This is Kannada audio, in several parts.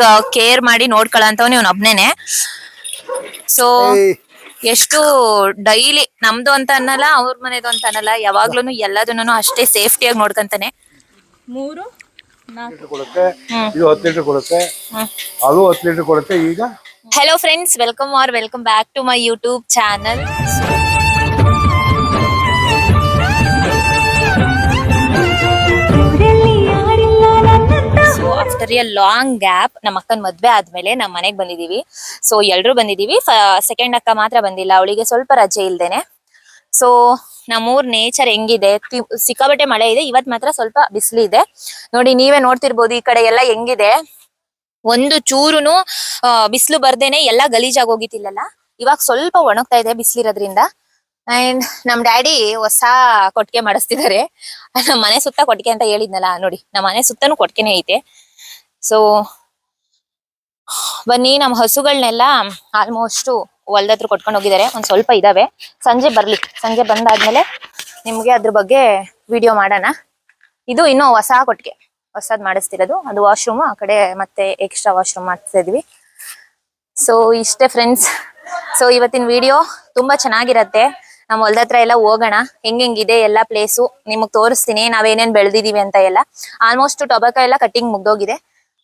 ಲೈಕ್ ಕೇರ್ ಮಾಡಿ ನೋಡ್ಕೊಳ್ಳೋಂಥವ್ನು ಇವ್ನ ಒಬ್ನೇನೆ. ಸೊ ಎಷ್ಟು ಡೈಲಿ ನಮ್ದು ಅಂತ ಅನ್ನಲ್ಲ ಅವ್ರ ಮನೆದು ಅಂತ ಅನ್ನಲ್ಲ ಯಾವಾಗ್ಲೂ ಎಲ್ಲದನ್ನು ಅಷ್ಟೇ ಸೇಫ್ಟಿಯಾಗಿ ನೋಡ್ಕಂತಾನೆ. ಮೂರು ಲೀಟರ್ ಕೊಡುತ್ತೆ ಇದು ಹತ್ತು ಲೀಟರ್ ಕೊಡುತ್ತೆ ಅದು ಹತ್ತು ಲೀಟರ್ ಕೊಡುತ್ತೆ ಈಗ? Hello friends welcome or welcome back to my YouTube channel after a long gap ನಮ್ಮ ಅಕ್ಕನ ಮದ್ವೆ ಆದ್ಮೇಲೆ ನಮ್ಮ ಮನೆಗೆ ಬಂದಿದೀವಿ. ಸೊ ಎಲ್ರು ಬಂದಿದೀವಿ. ಸೆಕೆಂಡ್ ಅಕ್ಕ ಮಾತ್ರ ಬಂದಿಲ್ಲ. ಅವಳಿಗೆ ಸ್ವಲ್ಪ ರಜೆ ಇಲ್ದೇನೆ. ಸೊ ನಮ್ಮೂರ್ ನೇಚರ್ ಹೆಂಗಿದೆ? ಸಿಕ್ಕಾಬಟ್ಟೆ ಮಳೆ ಇದೆ. ಇವತ್ ಮಾತ್ರ ಸ್ವಲ್ಪ ಬಿಸಿಲಿದೆ ನೋಡಿ, ನೀವೇ ನೋಡ್ತಿರ್ಬೋದು ಈ ಕಡೆ ಎಲ್ಲ ಹೆಂಗಿದೆ. ಒಂದು ಚೂರುನು ಬಿಸಿಲು ಬರ್ದೇನೆ ಎಲ್ಲ ಗಲೀಜಾಗಿ ಹೋಗಿತಿಲ್ಲಲ್ಲ ಇವಾಗ ಸ್ವಲ್ಪ ಒಣಗ್ತಾ ಇದೆ ಬಿಸಿಲಿರೋದ್ರಿಂದ. ಅಂಡ್ ನಮ್ ಡ್ಯಾಡಿ ಹೊಸ ಕೊಟ್ಟಿಗೆ ಮಾಡಿಸ್ತಿದ್ದಾರೆ ನಮ್ಮ ಮನೆ ಸುತ್ತ ಕೊಟ್ಟಿಗೆ ಅಂತ ಹೇಳಿದ್ನಲ್ಲ, ನೋಡಿ. ನಮ್ಮ ಮನೆ ಸುತ್ತನೂ ಕೊಟ್ಟಿಗೆನೇ ಐತೆ. ಸೊ ಬನ್ನಿ ನಮ್ಮ ಹಸುಗಳನ್ನೆಲ್ಲ ಆಲ್ಮೋಸ್ಟ್ ಹೊಲ್ದತ್ರ ಕೊಟ್ಕೊಂಡು ಹೋಗಿದ್ದಾರೆ. ಒಂದ್ ಸ್ವಲ್ಪ ಇದಾವೆ. ಸಂಜೆ ಬರ್ಲಿ. ಸಂಜೆ ಬಂದಾದ್ಮೇಲೆ ನಿಮ್ಗೆ ಅದ್ರ ಬಗ್ಗೆ ವಿಡಿಯೋ ಮಾಡೋಣ. ಇದು ಇನ್ನೂ ಹೊಸ ಕೊಟ್ಟಿಗೆ. ಹೊಸದ್ ಮಾಡಿಸ್ತಿರೋದು. ಅದು ವಾಶ್ರೂಮ್ ಆ ಕಡೆ ಮತ್ತೆ ಎಕ್ಸ್ಟ್ರಾ ವಾಶ್ರೂಮ್ ಮಾಡ್ತಾ ಇದ್ವಿ. ಸೊ ಇಷ್ಟೇ ಫ್ರೆಂಡ್ಸ್ ಸೊ ಇವತ್ತಿನ ವಿಡಿಯೋ ತುಂಬಾ ಚೆನ್ನಾಗಿರತ್ತೆ. ನಮ್ಮ ಹೊಲ್ದ ಹತ್ರ ಎಲ್ಲ ಹೋಗೋಣ. ಹೆಂಗ್ ಹೆಂಗಿದೆ ಎಲ್ಲಾ ಪ್ಲೇಸು ನಿಮಗ್ ತೋರಿಸ್ತೀನಿ. ನಾವೇನೇನ್ ಬೆಳೆದಿದೀವಿ ಅಂತ ಎಲ್ಲ. ಆಲ್ಮೋಸ್ಟ್ ಟೊಬಾಕೋ ಎಲ್ಲ ಕಟ್ಟಿಂಗ್ ಮುಗ್ದೋಗಿದೆ.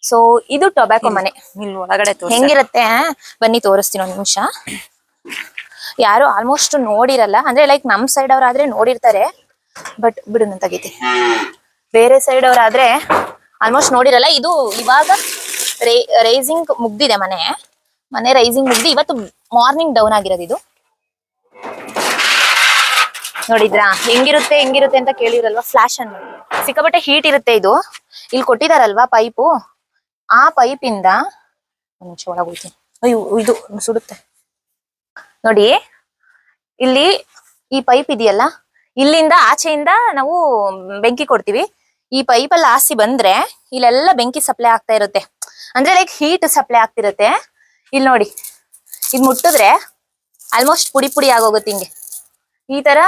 ಸೊ ಇದು ಟೊಬ್ಯಾಕೊ ಮನೆ. ಇಲ್ಲಿ ಒಳಗಡೆ ಹೆಂಗಿರತ್ತೆ? ಬನ್ನಿ ತೋರಿಸ್ತೀನಿ ಒಂದ್ ನಿಮಿಷ. ಯಾರು ಆಲ್ಮೋಸ್ಟ್ ನೋಡಿರಲ್ಲ ಅಂದ್ರೆ ಲೈಕ್ ನಮ್ ಸೈಡ್ ಅವ್ರಾದ್ರೆ ನೋಡಿರ್ತಾರೆ ಬಟ್ ಬಿಡು ನನ್ ತೆಗಿತಿ. ಬೇರೆ ಸೈಡ್ ಅವ್ರಾದ್ರೆ ಆಲ್ಮೋಸ್ಟ್ ನೋಡಿರಲ್ಲ ಇದು ಇವಾಗ ರೈಸಿಂಗ್ ಮುಗ್ದಿದೆ ಮನೆ. ಮನೆ ರೈಸಿಂಗ್ ಮುಗ್ದಿ ಇವತ್ತು ಮಾರ್ನಿಂಗ್ ಡೌನ್ ಆಗಿರೋದು ಇದು. ನೋಡಿದ್ರಾ? ಹೆಂಗಿರುತ್ತೆ ಹೆಂಗಿರುತ್ತೆ ಅಂತ ಕೇಳಿರಲ್ವಾ ಫ್ಲಾಶ್ ಅನ್ನು. ಸಿಕ್ಕಾಪಟ್ಟೆ ಹೀಟ್ ಇರುತ್ತೆ ಇದು. ಇಲ್ಲಿ ಕೊಟ್ಟಿದಾರಲ್ವಾ ಪೈಪು ಆ ಪೈಪಿಂದ ಒಂದ್ ನಿಮಿಷ ಒಳಗೆ ಹೋಗ್ತೀನಿ ಅಯ್ಯೋ, ಇದು ಸುಡುತ್ತೆ. ನೋಡಿ, ಇಲ್ಲಿ ಈ ಪೈಪ್ ಇದೆಯಲ್ಲ, ಇಲ್ಲಿಂದ ಆಚೆಯಿಂದ ನಾವು ಬೆಂಕಿ ಕೊಡ್ತೀವಿ. ಈ ಪೈಪ್ ಅಲ್ಲಿ ಆಸಿ ಬಂದ್ರೆ ಇಲ್ಲೆಲ್ಲ ಬೆಂಕಿ ಸಪ್ಲೈ ಆಗ್ತಾ ಇರುತ್ತೆ. ಅಂದ್ರೆ ಲೈಕ್ ಹೀಟ್ ಸಪ್ಲೈ ಆಗ್ತಿರುತ್ತೆ. ಇಲ್ಲಿ ನೋಡಿ, ಇದ್ ಮುಟ್ಟಿದ್ರೆ ಆಲ್ಮೋಸ್ಟ್ ಪುಡಿ ಪುಡಿ ಆಗೋಗುತ್ತೆ ಹಿಂಗೆ. ಈ ತರ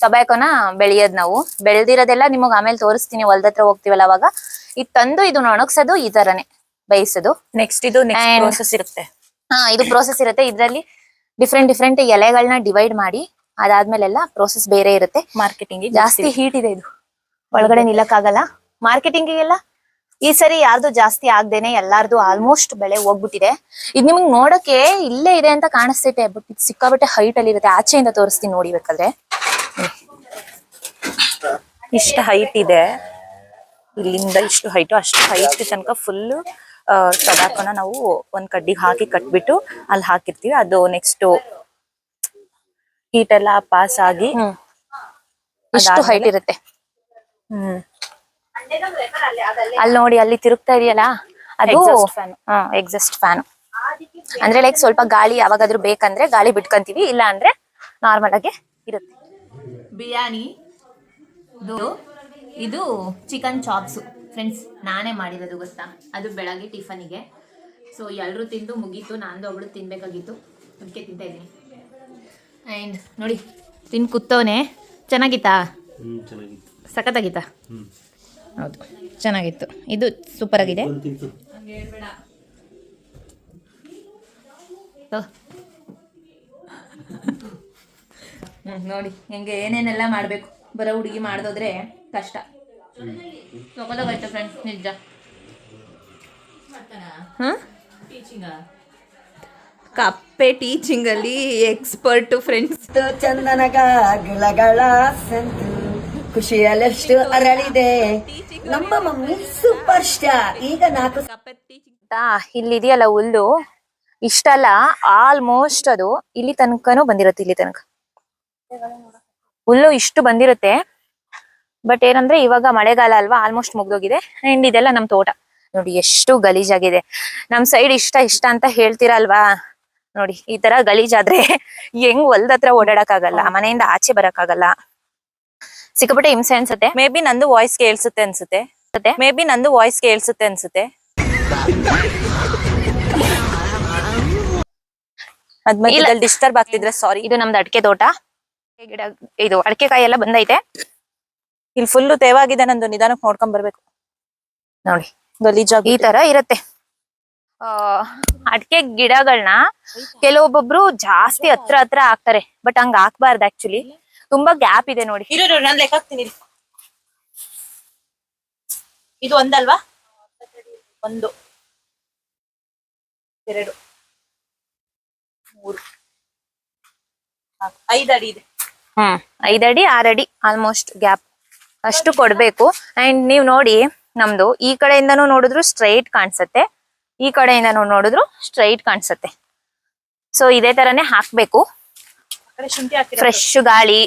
ಟೊಬ್ಯಾಕೋನ ಬೆಳೆಯೋದ್ ನಾವು. ಬೆಳೆದಿರೋದೆಲ್ಲ ನಿಮಗ್ ಆಮೇಲೆ ತೋರಿಸ್ತೀನಿ ಹೊಲ್ದತ್ರ ಹೋಗ್ತೀವಲ್ಲ ಅವಾಗ. ಇದು ತಂದು ಇದನ್ನ ಒಣಗ್ಸೋದು ಈ ತರನೇ. ಬೇಯಿಸೋದು ನೆಕ್ಸ್ಟ್ ಇದು ನೆಕ್ಸ್ಟ್ ಪ್ರೋಸೆಸ್ ಇರುತ್ತೆ. ಹಾ ಇದು ಪ್ರೋಸೆಸ್ ಇರುತ್ತೆ. ಇದ್ರಲ್ಲಿ ಡಿಫ್ರೆಂಟ್ ಡಿಫ್ರೆಂಟ್ ಎಲೆಗಳನ್ನ ಡಿವೈಡ್ ಮಾಡಿ ಅದಾದ್ಮೇಲೆಲ್ಲ ಪ್ರೋಸೆಸ್ ಬೇರೆ ಇರುತ್ತೆ. ಮಾರ್ಕೆಟಿಂಗ್ ಜಾಸ್ತಿ ಹೀಟ್ ಇದೆ ಇದು. ಒಳಗಡೆ ನಿಲ್ಲಕ್ಕಾಗಲ್ಲ. ಮಾರ್ಕೆಟಿಂಗಿಗೆಲ್ಲ ಈ ಸರಿ ಯಾರ್ದು ಜಾಸ್ತಿ ಆಗ್ದೇನೆ ಎಲ್ಲಾರ್ದು ಆಲ್ಮೋಸ್ಟ್ ಬೆಳೆ ಹೋಗ್ಬಿಟ್ಟಿದೆ. ಇದ್ ನಿಮ್ಗೆ ನೋಡಕ್ಕೆ ಇಲ್ಲೇ ಇದೆ ಅಂತ ಕಾಣಿಸ್ತೈತೆ ಬಟ್ ಇದು ಸಿಕ್ಕಾಬಟ್ಟೆ ಹೈಟ್ ಅಲ್ಲಿ ಇರುತ್ತೆ. ಆಚೆಯಿಂದ ತೋರಿಸ್ತೀನಿ ನೋಡಿಬೇಕಾದ್ರೆ ಇಷ್ಟು ಹೈಟ್ ಇದೆ. ಇಲ್ಲಿಂದ ಇಷ್ಟು ಹೈಟ್ ಅಷ್ಟು ಹೈಟ್ ತನಕ ಫುಲ್ ಟೊಬ್ಯಾಕೋನ ನಾವು ಒಂದ್ ಕಡ್ಡಿಗೆ ಹಾಕಿ ಕಟ್ಬಿಟ್ಟು ಅಲ್ಲಿ ಹಾಕಿರ್ತೀವಿ. ಅದು ನೆಕ್ಸ್ಟ್ ಹೀಟ್ ಎಲ್ಲ ಪಾಸ್ ಆಗಿ ಹ್ಮ್. ಇಷ್ಟು ಹೈಟ್ ಇರುತ್ತೆ. ಹ್ಮ್. ಅಲ್ಲಿ ನೋಡಿ ಅಲ್ಲಿ ತಿರುಗ್ತಾ ಇದೆಯಲ್ಲ? ಅದು. ಎಕ್ಸಾಸ್ಟ್ ಫ್ಯಾನ್ ಅಂದ್ರೆ ಲೈಕ್ ಸ್ವಲ್ಪ ಗಾಳಿ ಯಾವಾಗಾದ್ರೂ ಬೇಕಂದ್ರೆ ಗಾಳಿ ಬಿಟ್ಕೊಂತೀವಿ ಇಲ್ಲ ಅಂದ್ರೆ ನಾರ್ಮಲ್ ಆಗಿ ಇರುತ್ತೆ. ಬಿರಿಯಾನಿ ಇದು ಚಿಕನ್ ಚಾಪ್ಸ್ ಫ್ರೆಂಡ್ಸ್ ನಾನೇ ಮಾಡಿರೋದು ಗೊತ್ತಾ? ಅದು ಬೆಳಗ್ಗೆ ಟಿಫನಿಗೆ ಸೊ ಎಲ್ಲರೂ ತಿಂದು ಮುಗೀತು. ನಾನು ಒಬ್ಳು ತಿನ್ಬೇಕಾಗಿತ್ತು. ಅದಕ್ಕೆ ತಿಂತಾ ಇದ್ದೀನಿ. ಆ್ಯಂಡ್ ನೋಡಿ ತಿನ್ ಕೂತವನೆ ಚೆನ್ನಾಗಿತ್ತಾ? ಸಖತ್ತಾಗಿತ್ತಾ? ಹೌದು ಚೆನ್ನಾಗಿತ್ತು. ಇದು ಸೂಪರ್ ಆಗಿದೆ ನೋಡಿ ಹೆಂಗೆ ಏನೇನೆಲ್ಲ ಮಾಡಬೇಕು. ಬರೋ ಹುಡುಗಿ ಮಾಡ್ದೋದ್ರೆ ಕಷ್ಟ. ತಗೊಳ್ಳೋಗಾಯ್ತು ಫ್ರೆಂಡ್ಸ್ ನಿಜ. ಹ? ಕಪ್ಪೆ ಟೀಚಿಂಗ್ ಅಲ್ಲಿ ಎಕ್ಸ್ಪರ್ಟ್ ಫ್ರೆಂಡ್ಸ್ ಚಂದನಗ ಗಿಳಗಳ ಸಂತು ಖುಷಿಯಲ್ಲೆಷ್ಟು ಅರಳಿದೆ. ನಮ್ಮ ಮಮ್ಮಿ ಸೂಪರ್ ಸ್ಟಾರ್ ಈಗ ನಾಲ್ಕು ಇಲ್ಲಿ ಇದೆಯಲ್ಲ ಹುಲ್ಲು? ಇಷ್ಟಲ್ಲ ಆಲ್ಮೋಸ್ಟ್ ಅದು ಇಲ್ಲಿ ತನಕನೂ ಬಂದಿರುತ್ತೆ ಇಲ್ಲಿ ತನಕ. ಹುಲ್ಲು ಇಷ್ಟು ಬಂದಿರುತ್ತೆ. ಬಟ್ ಏನಂದ್ರೆ ಇವಾಗ ಮಳೆಗಾಲ ಅಲ್ವಾ ಆಲ್ಮೋಸ್ಟ್ ಮುಗ್ದೋಗಿದೆ. ಅಂಡ್ ಇದೆಲ್ಲ ನಮ್ ತೋಟ. ನೋಡಿ ಎಷ್ಟು ಗಲೀಜಾಗಿದೆ. ನಮ್ ಸೈಡ್ ಇಷ್ಟ ಇಷ್ಟ ಅಂತ ಹೇಳ್ತೀರಲ್ವಾ ನೋಡಿ ಈ ತರ ಗಲೀಜಾದ್ರೆ ಹೆಂಗ್ ಹೊಲ್ದ ಹತ್ರ ಓಡಾಡಕ್ಕಾಗಲ್ಲ ಮನೆಯಿಂದ ಆಚೆ ಬರಕ್ಕಾಗಲ್ಲ. ಸಿಕ್ಕಾಪಟ್ಟೆ ಹಿಂಸೆ ಅನ್ಸುತ್ತೆ. ಮೇ ಬಿ ನಂದು ವಾಯ್ಸ್ ಕೇಳಿಸುತ್ತೆ ಅನ್ಸುತ್ತೆ. ಮೇ ಬಿ ನಂದು ವಾಯ್ಸ್ ಕೇಳಿಸುತ್ತೆ ಅನ್ಸುತ್ತೆ. ಡಿಸ್ಟರ್ಬ್ ಆಗ್ತಿದ್ರೆ ಸಾರಿ ಇದು ನಮ್ದು ಅಡಿಕೆ ತೋಟ. ಗಿಡ ಇದು ಅಡಿಕೆ ಕಾಯಿ ಎಲ್ಲ ಬಂದೈತೆ. ಇಲ್ಲಿ ಫುಲ್ಲು ತೇವಾಗಿದೆ ನಂದು ನಿಧಾನಕ್ಕೆ ನೋಡ್ಕೊಂಡ್ ಬರ್ಬೇಕು. ನೋಡಿ ಗಲೀಜಾಗಿ ಈ ತರ ಇರತ್ತೆ. ಅಡಿಕೆ ಗಿಡಗಳನ್ನ ಕೆಲವೊಬ್ಬೊಬ್ರು ಜಾಸ್ತಿ ಹತ್ರ ಹತ್ರ ಹಾಕ್ತಾರೆ ಬಟ್ ಹಂಗ ಹಾಕ್ಬಾರ್ದು ಆಕ್ಚುಲಿ ತುಂಬಾ ಗ್ಯಾಪ್ ಇದೆ ನೋಡಿ. ಇರು ನಾನು ಲೆಕ್ಕ ಹಾಕ್ತೀನಿ ಇದು ಒಂದಲ್ವಾ? ಒಂದು. ಎರಡು. ಮೂರು. ಐದಡಿ ಐದು ಅಡಿ ಇದೆ. ಹ್ಮ್ ಐದಡಿ ಆರಡಿ ಆಲ್ಮೋಸ್ಟ್ ಗ್ಯಾಪ್ ಅಷ್ಟು ಕೊಡ್ಬೇಕು. ಅಂಡ್ ನೀವ್ ನೋಡಿ ನಮ್ದು ಈ ಕಡೆಯಿಂದನೂ ನೋಡಿದ್ರು ಸ್ಟ್ರೈಟ್ ಕಾಣಿಸುತ್ತೆ. ಈ ಕಡೆಯಿಂದನೂ ನೋಡಿದ್ರು ಸ್ಟ್ರೈಟ್ ಕಾಣಿಸುತ್ತೆ. ಸೊ ಇದೇ ತರನೇ ಹಾಕ್ಬೇಕು. ಫ್ರೆಶ್ ಗಾಳಿ.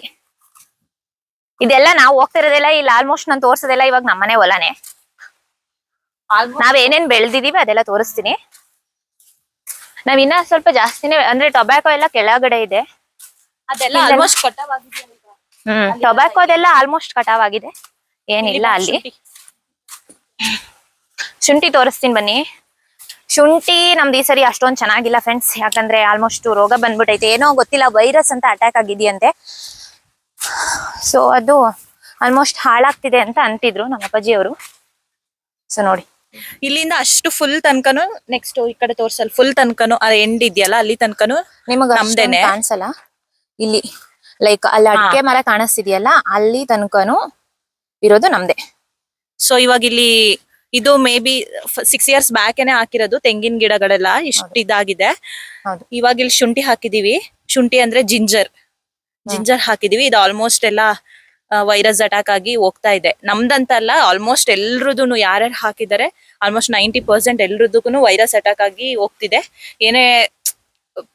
ಇದೆಲ್ಲ ನಾವು ಹೋಗ್ತಿರೋದೆಲ್ಲ ಇಲ್ಲಿ ಆಲ್ಮೋಸ್ಟ್ ನಾನು ತೋರ್ಸೋದೆಲ್ಲ ಇವಾಗ ನಮ್ಮನೆ ಹೊಲನೆ. ನಾವ್ ಏನೇನ್ ಬೆಳ್ದಿದೀವಿ ಅದೆಲ್ಲ ತೋರಿಸ್ತೀನಿ. ನಾವ್ ಇನ್ನ ಸ್ವಲ್ಪ ಜಾಸ್ತಿನೇ ಅಂದ್ರೆ ಟೊಬ್ಯಾಕೋ ಎಲ್ಲ ಕೆಳಗಡೆ ಇದೆ. ಅದೆಲ್ಲ ಆಲ್ಮೋಸ್ಟ್ ಹ್ಮ್ ಟೊಬ್ಯಾಕೊ ಅದೆಲ್ಲ ಆಲ್ಮೋಸ್ಟ್ ಕಟಾವ್ ಆಗಿದೆ ಏನಿಲ್ಲ ಅಲ್ಲಿ. ಶುಂಠಿ. ತೋರಿಸ್ತೀನಿ ಬನ್ನಿ. ಶುಂಠಿ ನಮ್ದು ಈ ಸರಿ ಅಷ್ಟೊಂದ್ ಚೆನ್ನಾಗಿಲ್ಲ ಫ್ರೆಂಡ್ಸ್ ಯಾಕಂದ್ರೆ ಆಲ್ಮೋಸ್ಟ್ ರೋಗ ಬಂದ್ಬಿಟ್ಟೈತೆ ಏನೋ ಗೊತ್ತಿಲ್ಲ ವೈರಸ್ ಅಂತ ಅಟ್ಯಾಕ್ ಆಗಿದೆಯಂತೆ. ಸೊ ಅದು ಆಲ್ಮೋಸ್ಟ್ ಹಾಳಾಗ್ತಿದೆ ಅಂತ ಅಂತಿದ್ರು ನಮ್ಮ ಅಪ್ಪಾಜಿ ಅವರು ಸೊ ನೋಡಿ. ಇಲ್ಲಿಂದ ಅಷ್ಟು ಫುಲ್ ತನಕನು ನೆಕ್ಸ್ಟ್ ಈ ಕಡೆ ತೋರ್ಸಲ್ ಫುಲ್ ತನಕನು ಎಂಡ್ ಇದೆಯಲ್ಲ ಅಲ್ಲಿ ತನಕನು ನಿಮಗೆ ನಮ್ದೇನೆ? ಕಾಣಿಸಲ್ಲ. ಇಲ್ಲಿ ಲೈಕ್ ಅಲ್ಲಿ ಅಡಿಕೆ ಮರ ಕಾಣಿಸ್ತಿದೆಯಲ್ಲ ಅಲ್ಲಿ ತನಕನು ಇರೋದು ನಮ್ದೇ. ಸೊ ಇವಾಗ ಇಲ್ಲಿ ಇದು ಮೇ ಬಿ ಸಿಕ್ಸ್ ಇಯರ್ಸ್ ಏನೇ ಹಾಕಿರೋದು ತೆಂಗಿನ ಗಿಡಗಳೆಲ್ಲ ಇಷ್ಟ ಇದಾಗಿದೆ. ಇವಾಗ ಇಲ್ಲಿ ಶುಂಠಿ ಹಾಕಿದೀವಿ. ಶುಂಠಿ ಅಂದ್ರೆ ಜಿಂಜರ್. ಜಿಂಜರ್ ಹಾಕಿದೀವಿ. ಇದು ಆಲ್ಮೋಸ್ಟ್ ಎಲ್ಲ ವೈರಸ್ ಅಟ್ಯಾಕ್ ಆಗಿ ಹೋಗ್ತಾ ಇದೆ. ನಮ್ದಂತಲ್ಲ ಆಲ್ಮೋಸ್ಟ್ ಎಲ್ರದೂನು ಯಾರ್ಯಾರು ಹಾಕಿದ್ದಾರೆ ಆಲ್ಮೋಸ್ಟ್ ನೈಂಟಿ ಪರ್ಸೆಂಟ್ ಎಲ್ರದಕ್ಕೂ ವೈರಸ್ ಅಟ್ಯಾಕ್ ಆಗಿ ಹೋಗ್ತಿದೆ. ಏನೇ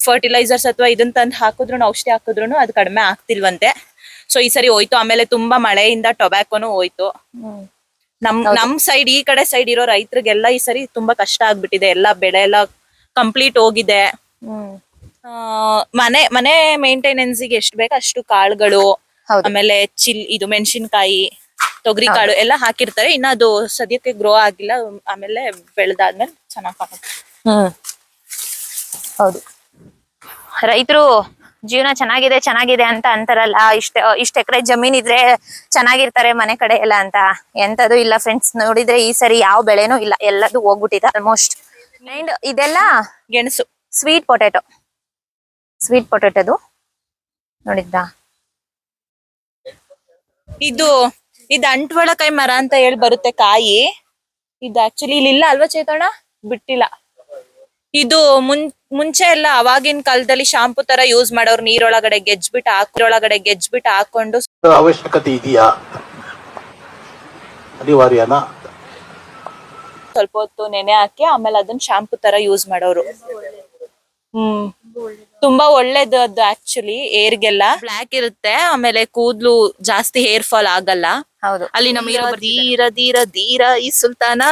ಫರ್ಟಿಲೈಸರ್ಸ್ ಅಥವಾ ಇದನ್ನ ತಂದು ಹಾಕಿದ್ರು ಔಷಧಿ ಹಾಕಿದ್ರು ಅದು ಕಡಿಮೆ ಆಗ್ತಿಲ್ವಂತೆ. ಸೊ ಈ ಸರಿ ಹೋಯ್ತು. ಆಮೇಲೆ ತುಂಬಾ ಮಳೆಯಿಂದ ಟೊಬ್ಯಾಕೋನು ಹೋಯ್ತು. ನಮ್ ನಮ್ ಸೈಡ್ ಈ ಕಡೆ ಸೈಡ್ ಇರೋ ರೈತರಿಗೆಲ್ಲ ಈ ಸರಿ ತುಂಬಾ ಕಷ್ಟ ಆಗ್ಬಿಟ್ಟಿದೆ. ಎಲ್ಲ ಬೆಳೆ ಎಲ್ಲ ಕಂಪ್ಲೀಟ್ ಹೋಗಿದೆ. ಮನೆ ಮನೆ ಮೇಂಟೆನೆನ್ಸ್ಗೆ ಎಷ್ಟು ಬೇಕು ಅಷ್ಟು ಕಾಳುಗಳು ಆಮೇಲೆ ಚಿಲ್ ಇದು ಮೆಣಸಿನ್ಕಾಯಿ ತೊಗರಿ ಕಾಳು ಎಲ್ಲ ಹಾಕಿರ್ತಾರೆ. ಇನ್ನ ಅದು ಸದ್ಯಕ್ಕೆ ಗ್ರೋ ಆಗಿಲ್ಲ. ಆಮೇಲೆ ಬೆಳೆದಾದ್ಮೇಲೆ ಚೆನ್ನಾಗ್ ಹೌದು. ರೈತರು ಜೀವನ ಚೆನ್ನಾಗಿದೆ ಚೆನ್ನಾಗಿದೆ ಅಂತ ಅಂತಾರಲ್ಲ ಇಷ್ಟ ಇಷ್ಟ ಎಕರೆ ಜಮೀನ್ ಇದ್ರೆ ಚೆನ್ನಾಗಿರ್ತಾರೆ ಮನೆ ಕಡೆ ಎಲ್ಲ ಅಂತ. ಎಂತದು ಇಲ್ಲ ಫ್ರೆಂಡ್ಸ್ ನೋಡಿದ್ರೆ ಈ ಸರಿ ಯಾವ ಬೆಳೆನೂ ಇಲ್ಲ ಎಲ್ಲದು ಹೋಗ್ಬಿಟ್ಟಿದೆ ಆಲ್ಮೋಸ್ಟ್ ಅಂಡ್ ಇದೆಲ್ಲ ಗೆಣಸು. ಸ್ವೀಟ್ ಪೊಟೇಟೊ ಸ್ವೀಟ್ ಪೊಟೆಟೊದು ನೋಡಿದ್ದ ಇದು ಇದು ಅಂಟ್ವಳಕಾಯಿ ಮರ ಅಂತ ಹೇಳಿ ಬರುತ್ತೆ ಕಾಯಿ. ಇದು ಆಕ್ಚುಲಿ ಇಲ್ಲಿ ಇಲ್ಲ ಅಲ್ವಾ ಚೇತೋಣ? ಬಿಟ್ಟಿಲ್ಲ. ಇದು ಮುನ್ ಮುಂಚೆ ಎಲ್ಲ ಅವಾಗಿನ ಕಾಲದಲ್ಲಿ ಶಾಂಪು ತರ ಯೂಸ್ ಮಾಡೋರು ನೀರೊಳಗಡೆ ಗೆಜ್ಬಿಟ್ಟು ಹಾಕಿರೊಳಗಡೆ ಗೆಜ್ಬಿಟ್ಟು ಹಾಕೊಂಡು ಅವಶ್ಯಕತೆ ಇದೆಯಾ? ಅನಿವಾರ್ಯನಾ? ಸ್ವಲ್ಪ ಹೊತ್ತು ನೆನೆ ಹಾಕಿ ಆಮೇಲೆ ಅದನ್ನ ಶಾಂಪು ತರ ಯೂಸ್ ಮಾಡೋರು. ಹ್ಮ್. ತುಂಬಾ ಒಳ್ಳೇದು ಅದು ಆಕ್ಚುಲಿ ಏರ್ಗೆಲ್ಲ ಬ್ಲಾಕ್ ಇರುತ್ತೆ ಆಮೇಲೆ ಕೂದ್ಲು ಜಾಸ್ತಿ ಹೇರ್ ಫಾಲ್ ಆಗಲ್ಲ. ಹೌದು. ಅಲ್ಲಿ ನಮಗೆ ಧೀರ ಧೀರ ಧೀರ ಈ ಸುಲ್ತಾನ.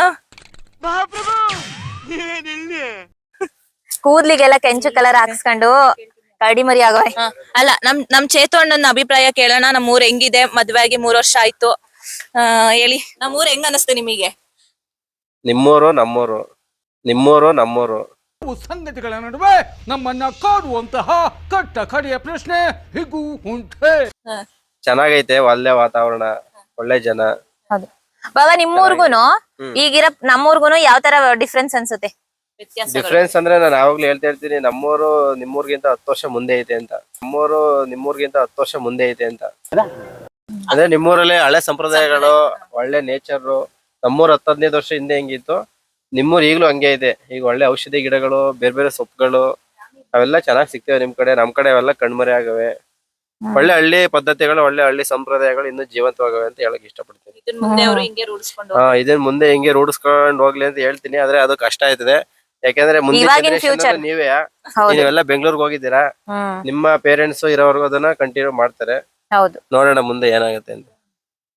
ಕೂದ್ಲಿಗೆಲ್ಲ ಕೆಂಚು ಕಲರ್ ಹಾಕ್ಸ್ಕೊಂಡು ಕಡಿಮರಿ ಆಗ ಅಲ್ಲ ನಮ್ ನಮ್ ಚೇತು ಅಣ್ಣನ ಅಭಿಪ್ರಾಯ ಕೇಳೋಣ. ನಮ್ ಊರ್ ಹೆಂಗಿದೆ? ಮದ್ವೆ ಆಗಿ ಮೂರ್ ವರ್ಷ ಆಯ್ತು. ಆ, ಹೇಳಿ. ನಮ್ ಊರ್ ಹೆಂಗ್ ಅನಸ್ತೆ ನಿಮಗೆ? ನಿಮ್ಮೂರು ನಮ್ಮೂರು. ನಿಮ್ಮೂರು ನಮ್ಮೂರು. ಸಂಗತಿಗಳ ನಡುವೆ ನಮ್ಮನ್ನ ಕಾಡುವಂತಹ ಕಟ್ಟ ಕಡೆಯ ಪ್ರಶ್ನೆ ಹೀಗೂ ಉಂಟೆ. ಚೆನ್ನಾಗೈತೆ ಒಳ್ಳೆ ವಾತಾವರಣ ಒಳ್ಳೆ ಜನ. ಹೌದು. ಬಾಬಾ ನಿಮ್ಮೂರ್ಗುನು ಈಗಿರ ನಮ್ಮೂರ್ಗುನು ಯಾವ ತರ ಡಿಫ್ರೆನ್ಸ್ ಅನ್ಸುತ್ತೆ? ಡಿಫ್ರೆನ್ಸ್ ಅಂದ್ರೆ ನಾನು ಯಾವಾಗ್ಲೂ ಹೇಳ್ತಾ ಇರ್ತೀನಿ ನಮ್ಮೂರು ನಿಮ್ಮೂರ್ಗಿಂತ ಹತ್ತು ವರ್ಷ ಮುಂದೆ ಐತೆ ಅಂತ. ನಮ್ಮೂರು ನಿಮ್ಮೂರ್ಗಿಂತ ಹತ್ತು ವರ್ಷ ಮುಂದೆ ಐತೆ ಅಂತ. ಅಂದ್ರೆ ನಿಮ್ಮೂರಲ್ಲಿ ಹಳೆ ಸಂಪ್ರದಾಯಗಳು ಒಳ್ಳೆ ನೇಚರ್ ನಮ್ಮೂರ್ ಹತ್ತು ಹದಿನೈದು ವರ್ಷ ಹಿಂದೆ ಹೆಂಗಿತ್ತು ನಿಮ್ಮೂರ್ ಈಗ್ಲೂ ಹಂಗೆ ಇದೆ. ಈಗ ಒಳ್ಳೆ ಔಷಧಿ ಗಿಡಗಳು ಬೇರೆ ಬೇರೆ ಸೊಪ್ಪುಗಳು ಅವೆಲ್ಲ ಚೆನ್ನಾಗ್ ಸಿಗ್ತೇವೆ ನಿಮ್ ಕಡೆ ನಮ್ ಕಡೆ ಅವೆಲ್ಲ ಕಣ್ಮರೆ ಆಗವೆ. ಒಳ್ಳೆ ಹಳ್ಳಿ ಪದ್ಧತಿಗಳು ಒಳ್ಳೆ ಹಳ್ಳಿ ಸಂಪ್ರದಾಯಗಳು ಇನ್ನೂ ಜೀವಂತವಾಗವೆ ಅಂತ ಹೇಳಕ್ ಇಷ್ಟಪಡ್ತೀನಿ. ಇದನ್ ಮುಂದೆ ಹಿಂಗೆ ರೂಢಿಸ್ಕೊಂಡ್ ಹೋಗ್ಲಿ ಅಂತ ಹೇಳ್ತೀನಿ ಆದ್ರೆ ಅದು ಕಷ್ಟ ಆಯ್ತದೆ. ಯಾಕಂದ್ರೆ ಮುಂದೆ ಇವಾಗಿನ generation future. ಅಂದ್ರೆ ನೀವೇ ನೀವೆಲ್ಲ ಬೆಂಗಳೂರಿಗೆ ಹೋಗಿದ್ದೀರಾ? ಹ್ಮ್. ನಿಮ್ಮ ಪೇರೆಂಟ್ಸ್ ಇರೋವರೆಗೂ ಅದನ್ನ ಕಂಟಿನ್ಯೂ ಮಾಡ್ತಾರೆ. ಹೌದು. ನೋಡೋಣ ಮುಂದೆ ಏನಾಗುತ್ತೆ ಅಂತ.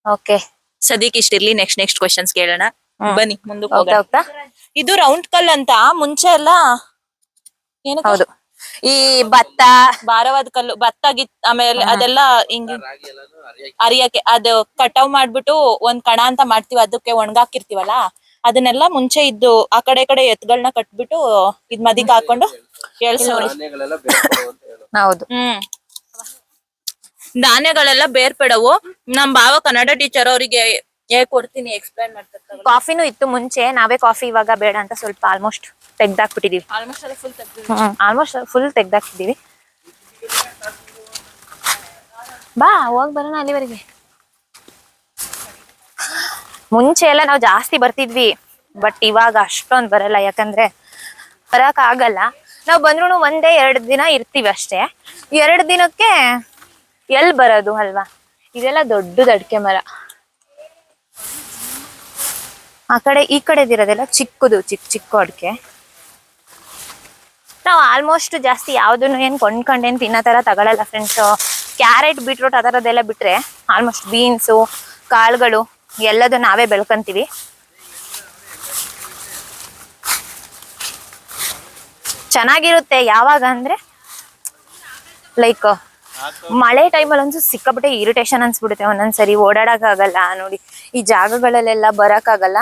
ಓಕೆ. ಇಷ್ಟ ಇಷ್ಟಿರ್ಲಿ ನೆಕ್ಸ್ಟ್ ನೆಕ್ಸ್ಟ್ ಕ್ವಶನ್ಸ್ ಕೇಳೋಣ. ಬನ್ನಿ ಮುಂದಕ್ಕೆ ಹೋಗ್ತಾ ಹೋಗೋಣ ಹೋಗ್ತಾ? ಇದು ರೌಂಡ್ ಕಲ್ ಅಂತ ಮುಂಚೆ ಎಲ್ಲ ಏನಕ್ಕೆ? ಹೌದು. ಈ ಭತ್ತ. ಭಾರವಾದ ಕಲ್ಲು ಭತ್ತ ಗಿತ್ ಆಮೇಲೆ ಅದೆಲ್ಲ ಹಿಂಗ್ ಅರಿಯಕ್ಕೆ ಅದು ಕಟಾವ್ ಮಾಡ್ಬಿಟ್ಟು ಒಂದ್ ಕಣ ಅಂತ ಮಾಡ್ತೀವಿ ಅದಕ್ಕೆ ಒಣಗಾಕಿರ್ತೀವಲ್ಲ? ಅದನ್ನೆಲ್ಲ ಮುಂಚೆ ಇದ್ದು ಆ ಕಡೆ ಕಡೆ ಎತ್ಗಳನ್ನ ಕಟ್ಬಿಟ್ಟು ಇದ್ ಮದಿಗೆ ಹಾಕೊಂಡು ಎಳ್ಸೋರು ಹೌದು. ಹ್ಮ್. ಧಾನ್ಯಗಳೆಲ್ಲ ಬೇರ್ಪಡವು. ನಮ್ ಭಾವ ಕನ್ನಡ ಟೀಚರ್ ಅವರಿಗೆ ಹೇಳ್ಕೊಡ್ತೀನಿ ಎಕ್ಸ್ಪ್ಲೈನ್ ಮಾಡ್ತಾರೆ ಕಾಫಿನೂ ಇತ್ತು ಮುಂಚೆ ನಾವೇ ಕಾಫಿ ಇವಾಗ ಬೇಡ ಅಂತ ಸ್ವಲ್ಪ ಆಲ್ಮೋಸ್ಟ್ ತೆಗ್ದಾಕ್ಬಿಟ್ಟಿದೀವಿ. ಆಲ್ಮೋಸ್ಟ್ ಎಲ್ಲ ಫುಲ್ ತೆಗ್ದು ಆಲ್ಮೋಸ್ಟ್ ಫುಲ್ ತೆಗ್ದಾಕ್ತಿದೀವಿ ಬಾ ಹೋಗ್ ಬರೋಣ ಅಲ್ಲಿವರೆಗೆ. ಮುಂಚೆ ಎಲ್ಲ ನಾವು ಜಾಸ್ತಿ ಬರ್ತಿದ್ವಿ ಬಟ್ ಇವಾಗ ಅಷ್ಟೊಂದ್ ಬರಲ್ಲ. ಯಾಕಂದ್ರೆ ಬರಕ್ ಆಗಲ್ಲ. ನಾವು ಬಂದ್ರು ಒಂದೇ ಎರಡು ದಿನ ಇರ್ತೀವಿ ಅಷ್ಟೇ. ಎರಡು ದಿನಕ್ಕೆ ಎಲ್ ಬರೋದು ಅಲ್ವಾ? ಇದೆಲ್ಲ ದೊಡ್ಡದ ಅಡಿಕೆ ಮರ. ಆ ಕಡೆ, ಈ ಕಡೆದಿರೋದೆಲ್ಲ ಚಿಕ್ಕದು ಚಿಕ್ಕ ಚಿಕ್ಕ ಅಡಿಕೆ. ನಾವು ಆಲ್ಮೋಸ್ಟ್ ಜಾಸ್ತಿ ಯಾವ್ದನ್ನು ಏನ್ ಕೊಂಡ್ಕೊಂಡೇನ್ ತಿನ್ನೋ ತರ ತಗೊಳಲ್ಲ ಫ್ರೆಂಡ್ಸ್ ಕ್ಯಾರೆಟ್ ಬೀಟ್ರೂಟ್ ಆ ಥರದ್ದೆಲ್ಲ ಬಿಟ್ರೆ ಆಲ್ಮೋಸ್ಟ್ ಬೀನ್ಸು ಕಾಳುಗಳು ಎಲ್ಲದು ನಾವೇ ಬೆಳ್ಕೊಂತೀವಿ. ಚೆನ್ನಾಗಿರುತ್ತೆ ಯಾವಾಗ ಅಂದ್ರೆ ಲೈಕ್ ಮಳೆ ಟೈಮಲ್ಲಿ ಒಂದು ಸಿಕ್ಕಾಬಿಟ್ಟೆ ಇರಿಟೇಷನ್ ಅನ್ಸ್ಬಿಡುತ್ತೆ. ಒಂದೊಂದ್ಸರಿ ಓಡಾಡಕ್ಕಾಗಲ್ಲ ನೋಡಿ, ಈ ಜಾಗಗಳಲ್ಲೆಲ್ಲ ಬರಕ್ಕಾಗಲ್ಲ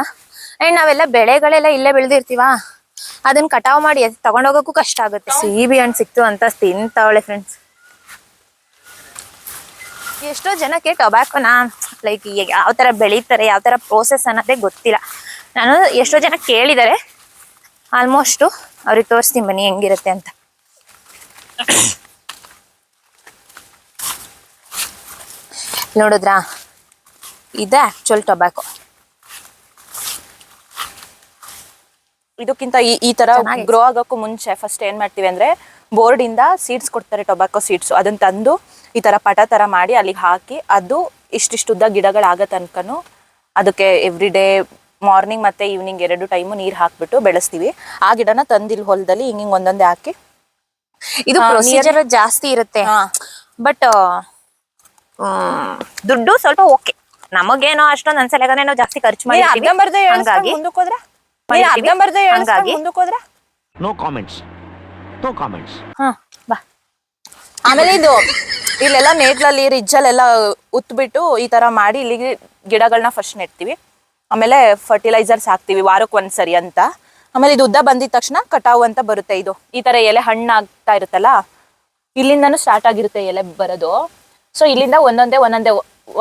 ಅಂಡ್ ನಾವೆಲ್ಲ ಬೆಳೆಗಳೆಲ್ಲ ಇಲ್ಲೇ ಬೆಳೆದಿರ್ತೀವ? ಅದನ್ನ ಕಟಾವ್ ಮಾಡಿ ತಗೊಂಡೋಗಕ್ಕೂ ಕಷ್ಟ ಆಗುತ್ತೆ. ಸಿಬಿ ಹಣ್ಣು ಸಿಕ್ತು ಅಂತ ತಿಂತಾವಳೆ ಫ್ರೆಂಡ್ಸ್ ಎಷ್ಟೋ ಜನಕ್ಕೆ ಟೊಬ್ಯಾಕೋನ ಲೈಕ್ ಯಾವ ತರ ಬೆಳೀತಾರೆ ಯಾವ ತರ ಪ್ರೋಸೆಸ್ ಅನ್ನೋದೇ ಗೊತ್ತಿಲ್ಲ. ನಾನು ಎಷ್ಟೋ ಜನ ಕೇಳಿದ್ದಾರೆ ಆಲ್ಮೋಸ್ಟ್ ಅವ್ರಿಗೆ ತೋರಿಸ್ತೀನಿ ಬನ್ನಿ ಹೆಂಗಿರುತ್ತೆ ಅಂತ. ನೋಡಿದ್ರಾ? ಇದೆ ಆಕ್ಚುಲ್ ಟೊಬ್ಯಾಕೊ ಇದಕ್ಕಿಂತ ಈ ಈ ತರ. ಗ್ರೋ ಆಗೋಕ್ಕೂ ಮುಂಚೆ ಫಸ್ಟ್ ಏನ್ ಮಾಡ್ತೀವಿ ಅಂದ್ರೆ ಬೋರ್ಡ್ ಇಂದ ಸೀಡ್ಸ್ ಕೊಡ್ತಾರೆ ಟೊಬ್ಯಾಕೊ ಸೀಡ್ಸ್ ಅದನ್ನ ತಂದು ಈ ತರ ಪಟ ತರ ಮಾಡಿ ಅಲ್ಲಿಗೆ ಹಾಕಿ ಅದು ಇಷ್ಟಿಷ್ಟು ಉದ್ದ ಗಿಡಗಳಾಗ ತನಕನು ಅದಕ್ಕೆ ಎವ್ರಿ ಡೇ ಮಾರ್ನಿಂಗ್ ಮತ್ತೆ ಈವ್ನಿಂಗ್ ಎರಡು ಟೈಮು ನೀರ್ ಹಾಕ್ಬಿಟ್ಟು ಬೆಳೆಸ್ತೀವಿ. ಆ ಗಿಡನ ತಂದಿಲ್ ಹೊಲದಲ್ಲಿ ಹಿಂಗೆ ಹಿಂಗ್ ಒಂದೊಂದೇ ಹಾಕಿ. ಇದು ಪ್ರೊಸೀಜರ್ ಜಾಸ್ತಿ ಇರುತ್ತೆ. ಹಾ. ಬಟ್ ದುಡ್ಡು ಸ್ವಲ್ಪ ಓಕೆ ನಮಗೇನೋ ಅಷ್ಟೊಂದು ಅನ್ಸಲ್ಲ ಯಾಕಂದ್ರೆ ನಾವು ಜಾಸ್ತಿ ಖರ್ಚು ಮಾಡಿ ಹಂಗಾಗಿ ಹಂಗಾಗಿ. ಹಾ ಬಾ. ಆಮೇಲೆ ಇದು ಇಲ್ಲೆಲ್ಲ ನೇಗ್ಲಲ್ಲಿ ರಿಜ್ಜಲ್ಲೆಲ್ಲ ಉತ್ಬಿಟ್ಟು ಈ ತರ ಮಾಡಿ ಇಲ್ಲಿ ಗಿಡಗಳನ್ನ ಫಸ್ಟ್ ನೆಡ್ತೀವಿ. ಆಮೇಲೆ ಫರ್ಟಿಲೈಸರ್ಸ್ ಹಾಕ್ತಿವಿ ವಾರಕ್ಕೆ ಒಂದ್ಸರಿ ಅಂತ. ಆಮೇಲೆ ಇದು ಉದ್ದ ಬಂದಿದ ತಕ್ಷಣ ಕಟಾವು ಅಂತ ಬರುತ್ತೆ ಇದು. ಈ ತರ ಎಲೆ ಹಣ್ಣಾಗ್ತಾ ಇರುತ್ತಲ್ಲ, ಇಲ್ಲಿಂದನೂ ಸ್ಟಾರ್ಟ್ ಆಗಿರುತ್ತೆ ಎಲೆ ಬರೋದು. ಸೊ ಇಲ್ಲಿಂದ ಒಂದೊಂದೇ ಒಂದೊಂದೇ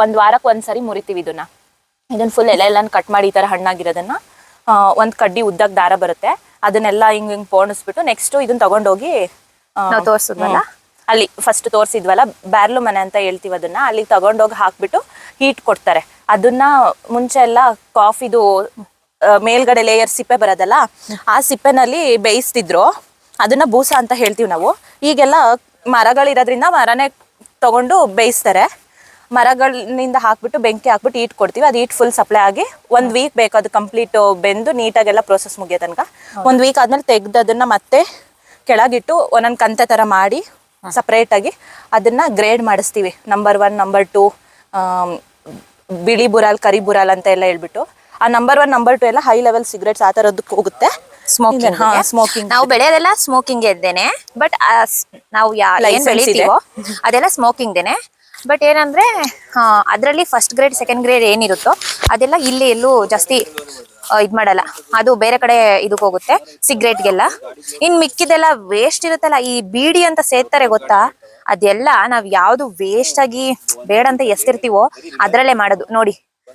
ಒಂದ್ ವಾರಕ್ಕೆ ಒಂದ್ಸರಿ ಮುರಿತೀವಿ ಇದನ್ನ. ಇದನ್ನ ಫುಲ್ ಎಲೆ ಎಲ್ಲ ಕಟ್ ಮಾಡಿ ಈ ತರ ಹಣ್ಣಾಗಿರೋದನ್ನ. ಒಂದ್ ಕಡ್ಡಿ ಉದ್ದಕ್ ದಾರ ಬರುತ್ತೆ. ಅದನ್ನೆಲ್ಲ ಹಿಂಗ್ ಹಿಂಗ್ ಪೋಣಿಸ್ಬಿಟ್ಟು ನೆಕ್ಸ್ಟ್ ಇದನ್ನ ತಗೊಂಡೋಗಿ? ಹ್ಮ್. ಅಲ್ಲಿ ಫಸ್ಟ್ ತೋರಿಸಿದ್ವಲ್ಲ ಬ್ಯಾರ್ಲು ಮನೆ ಅಂತ ಹೇಳ್ತೀವಿ ಅದನ್ನ ಅಲ್ಲಿಗೆ ತಗೊಂಡೋಗಿ ಹಾಕ್ಬಿಟ್ಟು ಹೀಟ್ ಕೊಡ್ತಾರೆ. ಅದನ್ನ ಮುಂಚೆ ಎಲ್ಲ ಕಾಫಿದು ಮೇಲ್ಗಡೆ ಲೇಯರ್ ಸಿಪ್ಪೆ ಬರೋದಲ್ಲ ಆ ಸಿಪ್ಪೆನಲ್ಲಿ ಬೇಯಿಸ್ತಿದ್ರು. ಅದನ್ನ ಬೂಸ ಅಂತ ಹೇಳ್ತೀವಿ ನಾವು. ಈಗೆಲ್ಲ ಮರಗಳಿರೋದ್ರಿಂದ ಮರನೇ ತಗೊಂಡು ಬೇಯಿಸ್ತಾರೆ. ಮರಗಳಿಂದ ಹಾಕ್ಬಿಟ್ಟು ಬೆಂಕಿ ಹಾಕ್ಬಿಟ್ಟು ಈಟ್ ಕೊಡ್ತೀವಿ. ಅದು ಈಟ್ ಫುಲ್ ಸಪ್ಲೈ ಆಗಿ ಒಂದ್ ವೀಕ್ ಬೇಕು. ಅದು ಕಂಪ್ಲೀಟ್ ಬೆಂದು ನೀಟಾಗೆಲ್ಲ ಪ್ರೊಸೆಸ್ ಮುಗಿಯೋ ತನಕ. ಒಂದ್ ವೀಕ್ ಆದ್ಮೇಲೆ ತೆಗ್ದು ಅದನ್ನ ಮತ್ತೆ ಕೆಳಗಿಟ್ಟು ಒಂದೊಂದು ಕಂತೆ ತರ ಮಾಡಿ ಸಪ್ರೇಟ್ ಆಗಿ ಅದನ್ನ ಗ್ರೇಡ್ ಮಾಡಿಸ್ತೀವಿ. ನಂಬರ್ ಒನ್ ನಂಬರ್ ಟು ಬಿಳಿ ಬುರಾಲ್ ಕರಿ ಬುರಾಲ್ ಅಂತ ಎಲ್ಲ ಹೇಳ್ಬಿಟ್ಟು. ಆ ನಂಬರ್ ಒನ್ ನಂಬರ್ ಟು ಎಲ್ಲ ಹೈ ಲೆವೆಲ್ ಸಿಗರೇಟ್ಸ್ ಆ ಥರದಕ್ಕೆ ಹೋಗುತ್ತೆ. ಸ್ಮೋಕಿಂಗ್ ಸ್ಮೋಕಿಂಗ್ ನಾವು ಬೆಳೆಯೋದೆಲ್ಲ ಸ್ಮೋಕಿಂಗ್ ಇದ್ದೇನೆ. ಬಟ್ ನಾವು ಏನು ಬೆಳಿತೀವೋ ಅದೆಲ್ಲ ಸ್ಮೋಕಿಂಗ್ ದೇನೆ ಬಟ್ ಏನಂದ್ರೆ ಅದರಲ್ಲಿ ಫಸ್ಟ್ ಗ್ರೇಡ್ ಸೆಕೆಂಡ್ ಗ್ರೇಡ್ ಏನಿರುತ್ತೋ ಅದೆಲ್ಲ ಇಲ್ಲಿ ಎಲ್ಲೂ ಜಾಸ್ತಿ ಇದ್ ಮಾಡಲ್ಲ. ಅದು ಬೇರೆ ಕಡೆ ಇದಕ್ಕೆ ಹೋಗುತ್ತೆ ಸಿಗರೇಟ್ಗೆಲ್ಲ. ಇನ್ ಮಿಕ್ಕಿದೆಲ್ಲ ವೇಸ್ಟ್ ಇರುತ್ತಲ್ಲ ಈ ಬೀಡಿ ಅಂತ ಸೇರ್ತಾರೆ ಗೊತ್ತಾ? ಅದೆಲ್ಲ ನಾವ್ ಯಾವ್ದು ವೇಸ್ಟ್ ಆಗಿ ಬೇಡ ಅಂತ ಎಸ್ತಿರ್ತೀವೋ ಅದ್ರಲ್ಲೇ ಮಾಡೋದು. ನೋಡಿ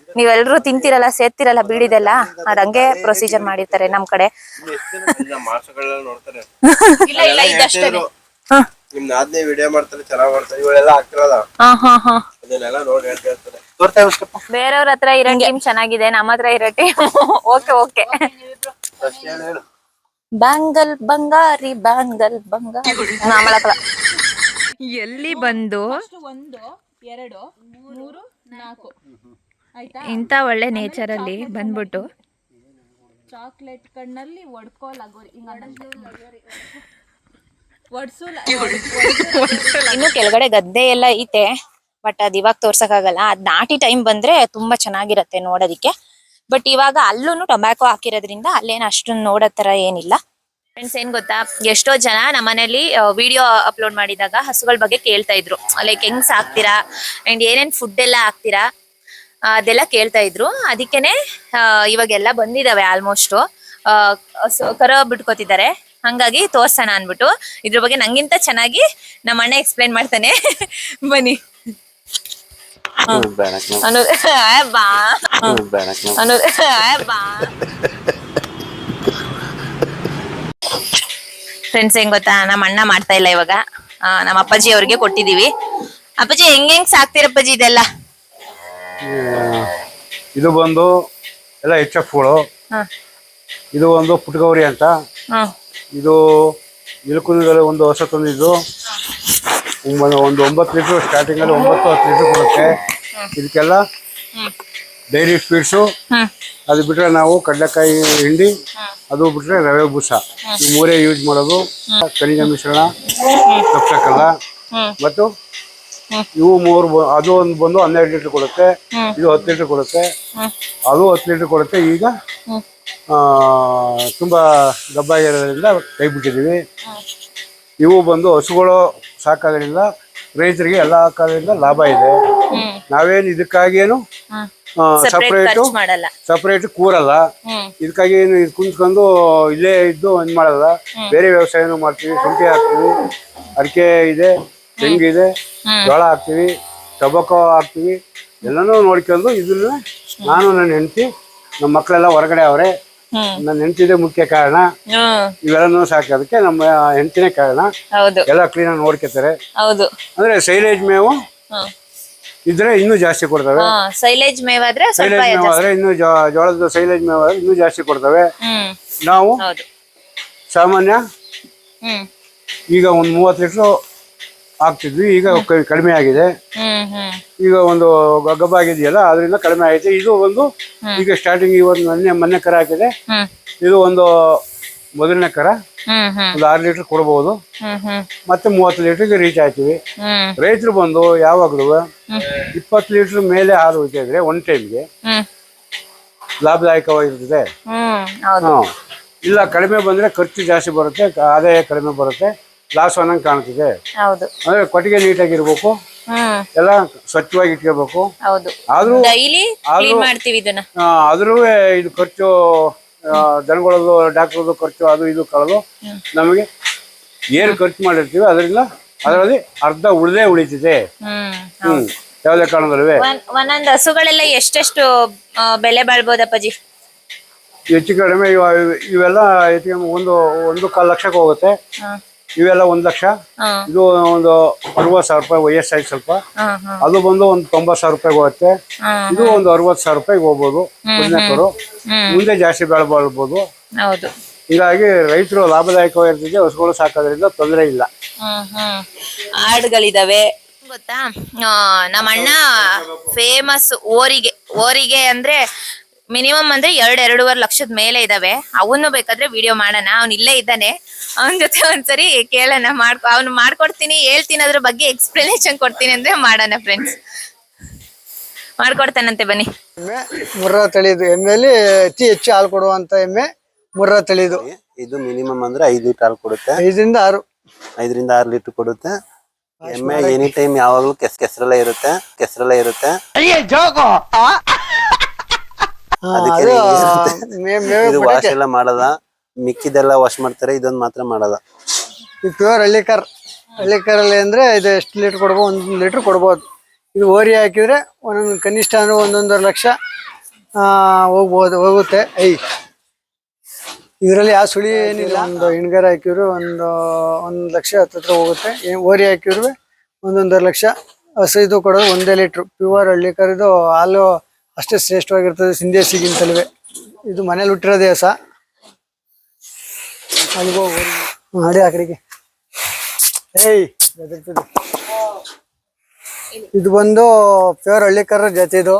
ನೀವೆಲ್ರೂ ತಿಂತಿರಲ್ಲ ಸೇರ್ತಿರಲ್ಲ ಬೀಡಿದೆಲ್ಲ ಅದ್ ಹಂಗೆ ಪ್ರೊಸೀಜರ್ ಮಾಡಿರ್ತಾರೆ ನಮ್ ಕಡೆ. ಮಾಸಗಳೆಲ್ಲ ನೋಡ್ತಾರೆ ಇಲ್ಲ ಇಲ್ಲ ಇದಷ್ಟೇ ನಿಮ್ ನಾದ್ನೇ ವಿಡಿಯೋ ಮಾಡ್ತಾರೆ ಚೆನ್ನಾಗ್ ಮಾಡ್ತಾರೆ ಇವಳೆಲ್ಲ ಆಗ್ತಿರಲ್ಲ ಹಾ ಹಾ ಹಾ. ಅದನ್ನೆಲ್ಲ ನೋಡಿ ಹೇಳ್ತಾ ಬೇರೆಯವ್ರ ಹತ್ರ ಇರೋ ಟೀಮ್ ಚೆನ್ನಾಗಿದೆ ನಮ್ಮ ಹತ್ರ ಇರೋ ಟೀಮ್. Okay okay. ಫಸ್ಟ್ ಹೇಳು ಹೇಳು? ಬ್ಯಾಂಗಲ್ ಬಂಗಾರಿ ಬ್ಯಾಂಗಲ್ ಬಂಗಾರಿ. ನಾಮಳಕಲ ಎಲ್ಲಿ ಬಂದು? ಒಂದು ಎರಡು ಮೂರು ನಾಲ್ಕು. ಇಂತ ಇಂಥ ಒಳ್ಳೆ ನೇಚರ್ ಅಲ್ಲಿ ಬಂದ್ಬಿಟ್ಟು. ಚಾಕ್ಲೇಟ್ ಕಣ್ಣಲ್ಲಿ ಒಡ್ಕೋಲ್ ಆಗೋರಿ ಒಡ್ಸು ಇನ್ನು ಕೆಳಗಡೆ ಗದ್ದೆ ಎಲ್ಲ ಐತೆ. ಬಟ್ ಅದ್ ಇವಾಗ ತೋರ್ಸಕ್ಕಾಗಲ್ಲ. ಅದ್ ನಾಟಿ ಟೈಮ್ ಬಂದ್ರೆ ತುಂಬಾ ಚೆನ್ನಾಗಿರತ್ತೆ ನೋಡೋದಿಕ್ಕೆ. ಬಟ್ ಇವಾಗ ಅಲ್ಲೂ ಟೊಬ್ಯಾಕೊ ಹಾಕಿರೋದ್ರಿಂದ ಅಲ್ಲೇನು ಅಷ್ಟೊಂದು ನೋಡೋ ತರ ಏನಿಲ್ಲ. ಫ್ರೆಂಡ್ಸ್ ಏನ್ ಗೊತ್ತಾ? ಎಷ್ಟೋ ಜನ ನಮ್ಮನೇಲಿ ವಿಡಿಯೋ ಅಪ್ಲೋಡ್ ಮಾಡಿದಾಗ ಹಸುಗಳ ಬಗ್ಗೆ ಕೇಳ್ತಾ ಇದ್ರು. ಲೈಕ್ ಹೆಂಗ್ ಸಾಕ್ತೀರಾ? ಅಂಡ್ ಏನೇನ್ ಫುಡ್ ಎಲ್ಲ ಹಾಕ್ತೀರಾ? ಅದೆಲ್ಲ ಕೇಳ್ತಾ ಇದ್ರು. ಅದಕ್ಕೇನೆ ಇವಾಗೆಲ್ಲ ಬಂದಿದಾವೆ ಆಲ್ಮೋಸ್ಟ್ ಕರ ಬಿಟ್ಕೋತಿದ್ದಾರೆ. ಹಂಗಾಗಿ ತೋರ್ಸೋಣ ಅನ್ಬಿಟ್ಟು ಇದ್ರ ಬಗ್ಗೆ ನಂಗಿಂತ ಚೆನ್ನಾಗಿ ನಮ್ಮ ಅಣ್ಣ ಎಕ್ಸ್ಪ್ಲೇನ್ ಮಾಡ್ತಾನೆ. ಬನ್ನಿ. ಬಾ. ಬಾ. ಫ್ರೆಂಡ್ಸ್ ಹೆಂಗ್ ಗೊತ್ತಾ? ನಮ್ಮ ಅಣ್ಣ ಮಾಡ್ತಾ ಇಲ್ಲ ಇವಾಗ. ಆ, ನಮ್ಮ ಅಪ್ಪಾಜಿ ಅವ್ರಿಗೆ ಕೊಟ್ಟಿದೀವಿ. ಅಪ್ಪಾಜಿ ಹೆಂಗ್ ಹೆಂಗ್ ಸಾಕ್ತಿರಪ್ಪಾಜಿ ಇದೆಲ್ಲ? ಇದು ಬಂದು ಎಲ್ಲ ಎಚ್ ಎಫ್ಗಳು. ಇದು ಒಂದು ಪುಟ್ಗೌರಿ ಅಂತ. ಇದು ಇಲ್ಕುಂದದಲ್ಲಿ ಒಂದು ಹೊಸ ತಂದಿದ್ದು. ಒಂದು ಒಂಬತ್ತು ಲೀಟ್ರ್ ಸ್ಟಾರ್ಟಿಂಗಲ್ಲಿ ಒಂಬತ್ತು ಹತ್ತು ಲೀಟ್ರ್ ಕೊಡುತ್ತೆ. ಇದಕ್ಕೆಲ್ಲ ಡೈರಿ ಸ್ವೀಟ್ಸು ಅದು ಬಿಟ್ರೆ ನಾವು ಕಡಲೆಕಾಯಿ ಹಿಂಡಿ, ಅದು ಬಿಟ್ರೆ ರವೆ ಬೂಸ. ಈ ಮೂರೇ ಯೂಸ್ ಮಾಡೋದು. ಖನಿಜ ಮಿಶ್ರಣ ಕಪ್ಸಕ್ಕಲ್ಲ ಹ್ಮ್. ಮತ್ತು ಇವು ಮೂರು ಅದು ಒಂದು ಬಂದು ಹನ್ನೆರಡು ಲೀಟರ್ ಕೊಡುತ್ತೆ. ಇದು ಹತ್ತು ಲೀಟರ್ ಕೊಡುತ್ತೆ. ಅದು ಹತ್ತು ಲೀಟರ್ ಕೊಡುತ್ತೆ. ಈಗ ತುಂಬ ದಬ್ಬ ಆಗಿರೋದ್ರಿಂದ ಕೈ ಬಿಟ್ಟಿದ್ದೀವಿ. ಇವು ಬಂದು ಹಸುಗಳು ಸಾಕೋದ್ರಿಂದ ರೈತರಿಗೆ ಎಲ್ಲ ಕಾಲದಿಂದ ಲಾಭ ಇದೆ. ನಾವೇನು ಇದಕ್ಕಾಗೇನು ಸಪ್ರೇಟ್ ಸಪ್ರೇಟು ಕೂರಲ್ಲ. ಇದಕ್ಕಾಗಿ ಏನು ಇದು ಕುಂತ್ಕೊಂಡು ಇಲ್ಲೇ ಇದ್ದು ಇದು ಮಾಡಲ್ಲ. ಬೇರೆ ವ್ಯವಸಾಯನೂ ಮಾಡ್ತೀವಿ. ಶುಂಠಿ ಹಾಕ್ತೀವಿ. ಅಡಿಕೆ ಇದೆ ತೆಂಗಿದೆ ಜೋಳ ಹಾಕ್ತೀವಿ ಟೊಬಾಕೋ ಹಾಕ್ತೀವಿ. ಎಲ್ಲನೂ ನೋಡ್ಕೊಂಡು ಇದನ್ನ ನಾನು ನನ್ನ ಹೆಂಡತಿ ನಮ್ಮ ಮಕ್ಕಳೆಲ್ಲ ಹೊರಗಡೆ ಅವರೇ ನನ್ನ ಹೆಂಡತಿದೆ ಮುಖ್ಯ ಕಾರಣ. ಇವೆಲ್ಲನೂ ಸಾಕೋದಕ್ಕೆ ನಮ್ಮ ಹೆಂಡತಿನೇ ಕಾರಣ. ಎಲ್ಲ ಕ್ಲೀನಾಗಿ ನೋಡ್ಕೊತಾರೆ. ಹೌದು. ಅಂದ್ರೆ ಸೈಲೇಜ್ ಮೇವು ಇದ್ರೆ ಇನ್ನೂ ಜಾಸ್ತಿ ಕೊಡ್ತವೆ. ಸೈಲೇಜ್ ಮೇವಾದ್ರೆ ಸೈಲೇಜ್ ಮೇವಾದ್ರೆ ಇನ್ನು ಜೋಳದ ಸೈಲೇಜ್ ಮೇವಾದ್ರೆ ಇನ್ನು ಜಾಸ್ತಿ ಕೊಡ್ತವೆ. ನಾವು ಸಾಮಾನ್ಯ ಈಗ ಒಂದು ಮೂವತ್ತು ಲೀಟ್ರು ಹಾಕ್ತಿದ್ವಿ ಈಗ ಕ- ಕಡಿಮೆ ಆಗಿದೆ. ಹ್ಮ್ ಹ್ಮ್. ಈಗ ಒಂದು ಗಬ್ಬ ಆಗಿದೆಯಲ್ಲ ಅದರಿಂದ ಕಡಿಮೆ ಆಗಿದೆ. ಇದು ಒಂದು ಈಗ ಸ್ಟಾರ್ಟಿಂಗ್ ಈ ಒಂದು ಮೊನ್ನೆ ಮೊನ್ನೆ ಕರ ಹಾಕಿದೆ. ಹ್ಮ್. ಇದು ಒಂದು ಮೊದಲನೇ ಕರ. ಹ್ಮ್ ಹ್ಮ್. ಒಂದು ಆರು ಲೀಟರ್ ಕೊಡ್ಬೋದು. ಹ್ಮ್ ಹ್ಮ್. ಮತ್ತೆ ಮೂವತ್ತು ಲೀಟರ್ಗೆ ರೀಚ್ ಆಯ್ತೀವಿ ಹ್ಮ್. ರೈತರು ಬಂದು ಯಾವಾಗಲೂ ಇಪ್ಪತ್ತು ಲೀಟರ್ ಮೇಲೆ ಹಾಲು ಇದ್ರೆ ಒನ್ ಟೈಮ್ಗೆ ಹ್ಮ್. ಲಾಭದಾಯಕವಾಗಿರ್ತದೆ. ಹ್ಮ್ ಹೌದು. ಹ್ಮ್. ಇಲ್ಲ ಕಡಿಮೆ ಬಂದ್ರೆ ಖರ್ಚು ಜಾಸ್ತಿ ಬರುತ್ತೆ. ಕ- ಆದಾಯ ಕಡಿಮೆ ಬರುತ್ತೆ. ಲಾಸ್ ಅನ್ನಂಗ್ ಕಾಣ್ತಿದೆ. ಹೌದು. ಅಂದ್ರೆ ಕೊಟ್ಟಿಗೆ ನೀಟಾಗಿರ್ಬೇಕು ಎಲ್ಲ ಸ್ವಚ್ಛವಾಗಿ ಇಟ್ಕೋಬೇಕು. ಹೌದು. ಆದ್ರೂ ಡೈಲಿ ಆದ್ರೂ- ಕ್ಲೀನ್ ಮಾಡ್ತೀವಿ ಇದನ್ನ. ಆದ್ರೂ ಇದು ಖರ್ಚು ದನಗಳದ್ದು ಡಾಕ್ಟರ್ದು ಖರ್ಚು ಅದು ಇದು ಕಳೆದು ನಮಗೆ ಏನು ಖರ್ಚು ಮಾಡಿರ್ತೀವಿ ಅದರಿಂದ ಅದರಲ್ಲಿ ಅರ್ಧ ಉಳಿದೇ ಉಳಿತಿದೆ. ಹ್ಮ್ ಯಾವ್ದೇ ಕಾರಣದಲ್ಲೂ. ಒಂದ್- ಒಂದೊಂದ್ ಹಸುಗಳೆಲ್ಲ ಎಷ್ಟೆಷ್ಟು ಬೆಲೆ ಬಾಳ್ಬೋದಪ್ಪಾಜಿ? ಹೆಚ್ಚು ಕಡಿಮೆ ಇವ- ಇವೆಲ್ಲ ಒಂದು ಒಂದು ಕಾಲು ಲಕ್ಷಕ್ಕೆ ಹೋಗುತ್ತೆ. ಇವೆಲ್ಲ ಒಂದ್ ಲಕ್ಷ. ಇದು ಒಂದು ಅರವತ್ ಸಾವಿರ ರೂಪಾಯಿ ವಯಸ್ಸಾಗಿ ಸ್ವಲ್ಪ. ಅದು ಬಂದು ಒಂದ್ ತೊಂಬತ್ ಸಾವಿರ ರೂಪಾಯಿಗೆ ಹೋಗುತ್ತೆ. ಇದು ಒಂದು ಅರವತ್ ಸಾವಿರ ರೂಪಾಯಿಗೆ ಹೋಗ್ಬೋದು ಹದಿನಾಲ್ಕರು ಮುಂದೆ ಜಾಸ್ತಿ ಬೆಳೆ ಬಾಳ್ಬೋದು ಹೌದು. ಹೀಗಾಗಿ ರೈತರು ಲಾಭದಾಯಕವಾಗಿರ್ತದೆ ಹಸುಗಳು ಸಾಕೋದ್ರಿಂದ ತೊಂದರೆ ಇಲ್ಲ. ಆಡುಗಳಿದಾವೆ. ಗೊತ್ತಾ? ನಮ್ಮ ಅಣ್ಣ ಫೇಮಸ್ ಓರಿಗೆ ಓರಿಗೆ ಅಂದ್ರೆ ಮಿನಿಮಮ್ ಅಂದ್ರೆ ಎರಡ್ ಎರಡೂವರೆ ಲಕ್ಷದ ಮೇಲೆ ಇದಾವೆ. ಅವನು ಬೇಕಾದ್ರೆ ವಿಡಿಯೋ ಮಾಡೋಣ. ಅವ್ನು ಇಲ್ಲೇ ಇದ್ದಾನೆ. ಅವನ ಜೊತೆ ಒಂದ್ಸರಿ ಕೇಳೋಣ ಮಾಡ್ಕೊ ಅವ್ನು ಮಾಡ್ಕೊಡ್ತೀನಿ ಹೇಳ್ತೀನಿ ಅದ್ರ ಬಗ್ಗೆ ಎಕ್ಸ್ಪ್ಲನೇಷನ್ ಕೊಡ್ತೀನಿ ಅಂದ್ರೆ ಮಾಡೋಣ ಫ್ರೆಂಡ್ಸ್ ಮಾಡ್ಕೊಡ್ತಾನಂತೆ ಬನ್ನಿ. ಎಮ್ಮೆ ಮುರ್ರಾ ತಳಿದು. ಎಮ್ಮೆಲಿ ಅತಿ ಹೆಚ್ಚು ಹಾಲು ಕೊಡುವಂತ ಎಮ್ಮೆ ಮುರ್ರಾ ತಳಿದು. ಇದು ಮಿನಿಮಮ್ ಅಂದ್ರೆ ಐದು ಲೀಟರ್ ಹಾಲು ಕೊಡುತ್ತೆ. ಐದರಿಂದ ಆರು. ಐದರಿಂದ ಆರು ಲೀಟರ್ ಕೊಡುತ್ತೆ. ಎಮ್ಮೆ ಎನಿ ಟೈಮ್ ಯಾವಾಗ್ಲೂ ಕೆಸ್ ಕೆಸರಲ್ಲೇ ಇರುತ್ತೆ ಕೆಸರಲ್ಲೇ ಇರುತ್ತೆ. ಹಾ, ಅದಕ್ಕೆ ಅದು ಇರುತ್ತೆ. ಮೇ- ಮೇವು ಇದು ವಾಶ್ ಬಿಡಕ್ಕೆ ಎಲ್ಲ ಮಾಡಲ್ಲ. ಮಿಕ್ಕಿದೆಲ್ಲ ವಾಶ್ ಮಾಡ್ತಾರೆ, ಇದೊಂದು ಮಾತ್ರ ಮಾಡಲ್ಲ. ಇದು ಪ್ಯೂರ್ ಹಳ್ಳಿಕರ್ ಅಲ್ಲಿ ಅಂದ್ರೆ ಇದು ಎಷ್ಟು ಲೀಟರ್ ಕೊಡ್ಬೋದು ಒಂದೊಂದು ಲೀಟರ್ ಕೊಡ್ಬೋದು. ಇದು ಓರಿ ಹಾಕಿದ್ರೆ ಒಂದೊಂದು ಕನಿಷ್ಠ ಅಂದ್ರೆ ಒಂದೊಂದೂವರೆ ಲಕ್ಷ ಹೋಗ್ಬೋದು, ಹೋಗುತ್ತೆ. ಐ ಇದರಲ್ಲಿ ಯಾವ ಸುಳಿ ಏನಿಲ್ಲ. ಒಂದು ಹಿಂಡ್ಗಾರ ಹಾಕಿದ್ರು ಒಂದು ಒಂದು ಲಕ್ಷ ಹತ್ತತ್ರ ಹೋಗುತ್ತೆ. ಓರಿ ಹಾಕಿದ್ರು ಒಂದೊಂದೂವರೆ ಲಕ್ಷ. ಹಸು ಇದು ಕೊಡೋದು ಒಂದೇ ಲೀಟ್ರು ಪ್ಯೂರ್ ಹಳ್ಳಿಕರ್ ಇದು ಹಾಲು ಅಷ್ಟೇ ಶ್ರೇಷ್ಠವಾಗಿರ್ತದೆ, ಸಿಂಧೇಸಿಗಿಂತಲೂ. ಇದು ಮನೇಲಿ ಹುಟ್ಟಿರೋದೇ ಹಸ. ಅಲ್ಲಿಗೆ ಮಾಡಿ ಆ ಕಡೆಗೆ. ಏಯ್. ಇದು ಬಂದು ಪ್ಯೂರ್ ಹಳ್ಳಿಕರ ಜೊತೆ ಇದು.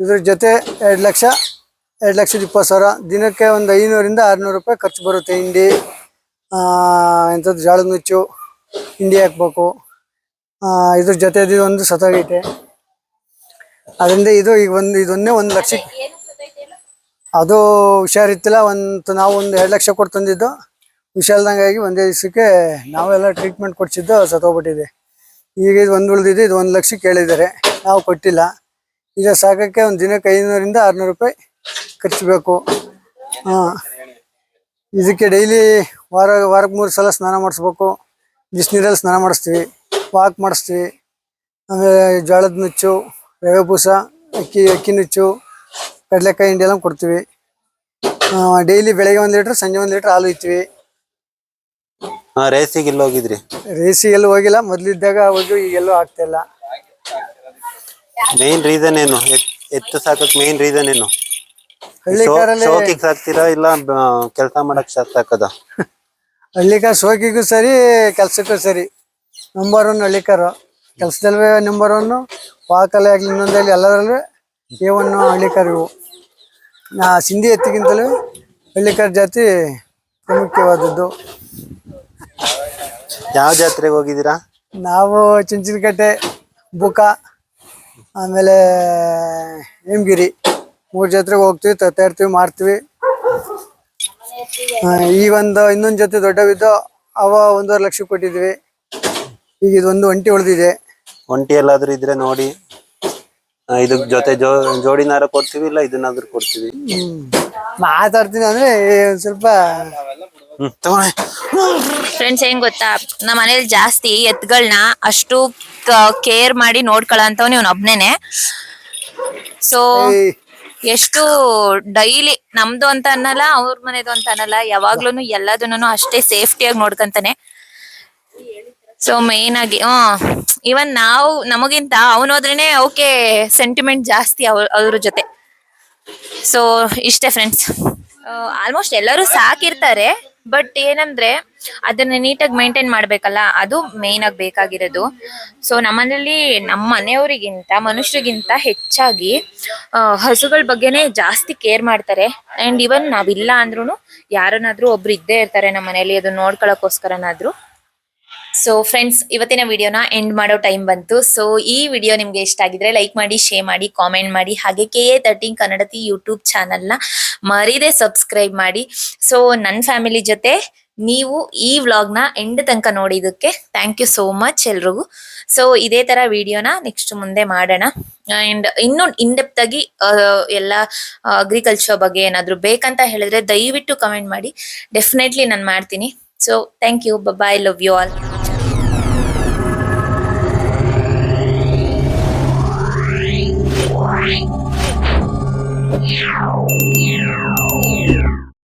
ಇದ್ರ ಜೊತೆ ಎರಡು ಲಕ್ಷ, ಎರಡು ಲಕ್ಷದ ಇಪ್ಪತ್ತು ಸಾವಿರ. ದಿನಕ್ಕೆ ಒಂದು ಐನೂರಿಂದ ಆರುನೂರು ರೂಪಾಯಿ ಖರ್ಚು ಬರುತ್ತೆ ಹಿಂಡಿ. ಎಂಥದ್ದು ಜಾಳದ ನುಚ್ಚು, ಹಿಂಡಿ ಹಾಕ್ಬೇಕು. ಇದ್ರ ಜೊತೆ ಒಂದು ಸತಾಗೈತೆ ಅದರಿಂದ ಇದು ಈಗ ಒಂದು ಇದೊಂದೇ ಒಂದು ಲಕ್ಷ ಅದು ಹುಷಾರಿತ್ತಿಲ್ಲ ಒಂದು ನಾವು ಒಂದು ಎರಡು ಲಕ್ಷ ಕೊಟ್ಟು ತಂದಿದ್ದು. ಹುಷಾರ್ದಂಗಾಗಿ ಒಂದೇ ದಿವಸಕ್ಕೆ ನಾವೆಲ್ಲ ಟ್ರೀಟ್ಮೆಂಟ್ ಕೊಡ್ಸಿದ್ದು ಸತ್ತೋಗ್ಬಿಟ್ಟಿದೆ. ಈಗ ಇದು ಒಂದು ಉಳಿದಿದೆ ಇದು ಒಂದು ಲಕ್ಷ ಕೇಳಿದ್ದಾರೆ. ನಾವು ಕೊಟ್ಟಿಲ್ಲ. ಈಗ ಸಾಕಕ್ಕೆ ಒಂದು ದಿನಕ್ಕೆ ಐನೂರಿಂದ ಆರುನೂರು ರೂಪಾಯಿ ಖರ್ಚು ಬೇಕು ಹಾಂ. ಇದಕ್ಕೆ ಡೈಲಿ ವಾರ, ವಾರಕ್ಕೆ ಮೂರು ಸಲ ಸ್ನಾನ ಮಾಡಿಸ್ಬೇಕು. ಬಿಸಿನೀರಲ್ಲಿ ಸ್ನಾನ ಮಾಡಿಸ್ತೀವಿ. ವಾಕ್ ಮಾಡಿಸ್ತೀವಿ. ಆಮೇಲೆ ಜೋಳದ ನುಚ್ಚು, ರವೆ ಬೂಸ, ಅಕ್ಕಿ ಅಕ್ಕಿ ನುಚ್ಚು. ಕಡಲೆಕಾಯಿ ಹಿಂಡಿ ಎಲ್ಲ ಕೊಡ್ತೀವಿ. ಡೈಲಿ ಬೆಳಗ್ಗೆ ಒಂದ್ ಲೀಟರ್ ಸಂಜೆ ಒಂದ್ ಲೀಟರ್ ಹಾಲು ಇತ್ತೀವಿ ಹಾ ರೇಸಿಗೆ ಇಲ್ಲಿ ಹೋಗಿದ್ರಿ? ರೇಸಿ ಎಲ್ಲೂ ಹೋಗಿಲ್ಲ. ಮೊದ್ಲಿದ್ದಾಗ ಹೋಗಿ ಈಗೆಲ್ಲೂ ಆಗ್ತಾ ಇಲ್ಲ. ಮೇನ್ ರೀಸನ್ ಏನು? ಎತ್- ಎತ್ತು ಸಾಕಕ್ ಮೇನ್ ರೀಸನ್ ಏನು? ಹಳ್ಳಿ ಶೋ- ಕಾರಲ್ಲಿ ಶೋಕಿಗ್ ಸಾಕ್ತೀರಾ ಇಲ್ಲ ಕೆಲಸ ಮಾಡಕ್ ಸಾಕ್ ಸಾಕದ? ಹಳ್ಳಿಕಾರ ಸೋಕಿಗೂ ಸರಿ ಕೆಲ್ಸಕ್ಕೂ ಸರಿ. ನಂಬರ್ ಒನ್ ಹಳ್ಳಿಕಾರು ಕೆಲ್ಸದಲ್ವೇ ನಂಬರ್ ಒನ್ ವಾಕಲ್ಲೇ ಆಗ್ಲಿ ಇನ್ನೊಂದಲ್ಲಿ ಎಲ್ಲದರಲ್ಲೂ ಎ ಹಳ್ಳಿಕರ್. ಇವು ನಾ ಸಿಂಧಿ ಎತ್ತಿಗಿಂತಲೂ ಹಳ್ಳಿಕರ್ ಜಾತಿ ಪ್ರಾಮುಖ್ಯವಾದದ್ದು. ಯಾವ ಜಾತ್ರೆಗೆ ಹೋಗಿದ್ದೀರಾ? ನಾವು ಚುಂಚನಕಟ್ಟೆ ಬುಕ ಆಮೇಲೆ ಹೇಮಗಿರಿ ಮೂರು ಜಾತ್ರೆಗೆ ಹೋಗ್ತೀವಿ ತರ್ತಾ ಇರ್ತೀವಿ ಮಾಡ್ತೀವಿ ಆ, ಈ ಒಂದು ಇನ್ನೊಂದು ಜೊತೆ ದೊಡ್ಡವಿದ್ದು ಅವ ಒಂದೂವರೆ ಲಕ್ಷ ಕೊಟ್ಟಿದ್ವಿ. ಈಗ ಇದೊಂದು ಒಂಟಿ ಉಳಿದಿದೆ. ಒಂಟಿ ಎಲ್ಲಾದ್ರೂ ಇದ್ರೆ ನೋಡಿ. ಇದಕ್ ಜೊತೆ ಜೋ ಜೋಡಿನಾರ ಕೊಡ್ತೀವಿ ಇಲ್ಲ ಇದನ್ನಾದ್ರೂ ಕೊಡ್ತೀವಿ? ಮಾತಾಡ್ತೀನಿ ಅಂದ್ರೆ ಒಂದ್ ಸ್ವಲ್ಪ ಹ್ಮ್ ತಗೊಳ್ಳಿ. ಫ್ರೆಂಡ್ಸ್ ಏನ್ ಗೊತ್ತಾ? ನಮ್ಮ ಮನೇಲಿ ಜಾಸ್ತಿ ಎತ್ಗಳನ್ನ ಅಷ್ಟು ಕೇರ್ ಮಾಡಿ ನೋಡ್ಕೊಳ್ಳೋ ನೀವ್ ಒಬ್ನೇನೆ. ಸೊ ಏಯ್, ಎಷ್ಟು ಡೈಲಿ ನಮ್ದು ಅಂತ ಅನ್ನಲ್ಲ ಅವ್ರ ಮನೇದು ಅಂತ ಅನ್ನಲ್ಲ ಯಾವಾಗ್ಲೂನು ಎಲ್ಲದನ್ನೂ ಅಷ್ಟೇ ಸೇಫ್ಟಿಯಾಗಿ ನೋಡ್ಕಂತಾನೆ. ಸೊ ಮೇನ್ ಆಗಿ ಹ್ಮ್ ಇವನ್ ನಾವು ನಮಗಿಂತ ಅವನು ಹೋದ್ರೇನೆ ಓಕೆ ಸೆಂಟಿಮೆಂಟ್ ಜಾಸ್ತಿ ಅವ್ರ ಅವ್ರ ಜೊತೆ. ಸೊ ಇಷ್ಟೇ ಫ್ರೆಂಡ್ಸ್ ಆಲ್ಮೋಸ್ಟ್ ಎಲ್ಲರೂ ಸಾಕಿರ್ತಾರೆ ಬಟ್ ಏನಂದ್ರೆ ಅದನ್ನ ನೀಟಾಗಿ ಮೇಂಟೈನ್ ಮಾಡ್ಬೇಕಲ್ಲ ಅದು ಮೇನ್ ಆಗಿ ಬೇಕಾಗಿರೋದು. ಸೊ ನಮ್ಮನೇಲಿ ನಮ್ಮ ಮನೆಯವರಿಗಿಂತ ಮನುಷ್ಯರಿಗಿಂತ ಹೆಚ್ಚಾಗಿ ಆ, ಹಸುಗಳ ಬಗ್ಗೆನೇ ಜಾಸ್ತಿ ಕೇರ್ ಮಾಡ್ತಾರೆ. ಅಂಡ್ ಇವನ್ ನಾವಿಲ್ಲ ಅಂದ್ರೂ ಯಾರನ್ನಾದ್ರೂ ಒಬ್ರು ಇದ್ದೇ ಇರ್ತಾರೆ ನಮ್ಮ ಮನೇಲಿ ಅದನ್ನ ನೋಡ್ಕೊಳಕ್ಕೋಸ್ಕರನಾದ್ರೂ ಸೊ ಫ್ರೆಂಡ್ಸ್ ಇವತ್ತಿನ ವಿಡಿಯೋನ ಎಂಡ್ ಮಾಡೋ ಟೈಮ್ ಬಂತು. ಸೊ ಈ ವಿಡಿಯೋ ನಿಮ್ಗೆ ಇಷ್ಟ ಆಗಿದ್ರೆ ಲೈಕ್ ಮಾಡಿ ಶೇರ್ ಮಾಡಿ ಕಾಮೆಂಟ್ ಮಾಡಿ. ಹಾಗೆ K A thirteen Kannadathi YouTube ಚಾನಲ್ನ ಮರೀದೆ ಸಬ್ಸ್ಕ್ರೈಬ್ ಮಾಡಿ. ಸೊ ನನ್ನ ಫ್ಯಾಮಿಲಿ ಜೊತೆ ನೀವು ಈ ವ್ಲಾಗ್ನ ಎಂಡ್ ತನಕ ನೋಡಿದ್ದಕ್ಕೆ ಥ್ಯಾಂಕ್ ಯು ಸೋ ಮಚ್ ಎಲ್ರಿಗೂ. ಸೊ ಇದೇ ತರ ವಿಡಿಯೋನ ನೆಕ್ಸ್ಟ್ ಮುಂದೆ ಮಾಡೋಣ. ಅಂಡ್ ಇನ್ನು ಇನ್ಡೆಪ್ತ್ ಆಗಿ ಎಲ್ಲ ಅಗ್ರಿಕಲ್ಚರ್ ಬಗ್ಗೆ ಏನಾದ್ರು ಬೇಕಂತ ಹೇಳಿದ್ರೆ ದಯವಿಟ್ಟು ಕಮೆಂಟ್ ಮಾಡಿ. ಡೆಫಿನೆಟ್ಲಿ ನಾನು ಮಾಡ್ತೀನಿ. So thank you bye love you all 喵。